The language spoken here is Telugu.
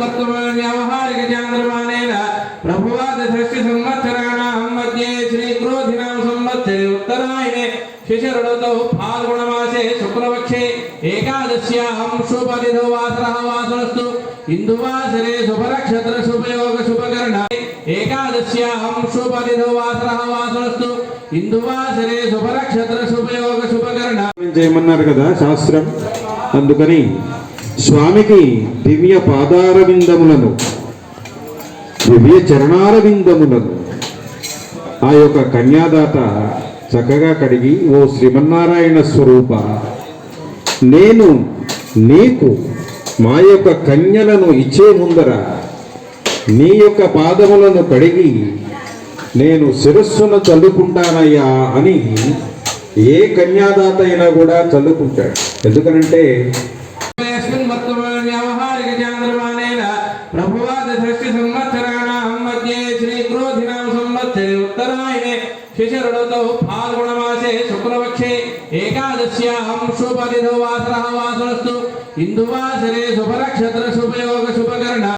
మత్వవ్యావహారిక చాంద్రమాణేన ప్రభువాద షష్ఠి సంవత్సరాణాం మధ్యే శ్రీక్రోధినాం సంవత్సరే ఉత్తరాయణే. శిశిరఋతౌ ఫాల్గుణమాసే శుక్లపక్షే. ఏకాదశ్యాం శుభదినో వాసరః వాసరస్తు ఇందువాసరే శుభనక్షత్ర శుభయోగ శుభకరణ. ఏకాదశ్యాం శుభదినో వాసరః వాసరస్తు ఇందువాసరే శుభనక్షత్ర శుభయోగ శుభకరణ. చేయమన్నారు కదా శాస్త్రం? అందుకని స్వామికి దివ్య పాదారవిందములను దివ్య చరణాల విందములను ఆ యొక్క కన్యాదాత చక్కగా కడిగి ఓ శ్రీమన్నారాయణ స్వరూప నేను నీకు మా యొక్క కన్యలను ఇచ్చే ముందర నీ యొక్క పాదములను కడిగి నేను శిరస్సును చల్లుకుంటానయ్యా అని ఏ కన్యాదాత అయినా కూడా చల్లుకుంటాడు. ఎందుకనంటే यस्मिन् वर्तमान व्यावहारिक चान्द्रमानेन प्रभुवाद षष्टि संवत्सराणां मध्ये श्रीक्रोधिनां संवत्सरे उत्तरायणे शिशिरऋतौ फाल्गुणमासे शुक्लपक्षे एकादश्यां शुभतिथौ वासरः वासरस्तु इन्दुवासरे शुभनक्षत्र शुभयोग शुभकर्ण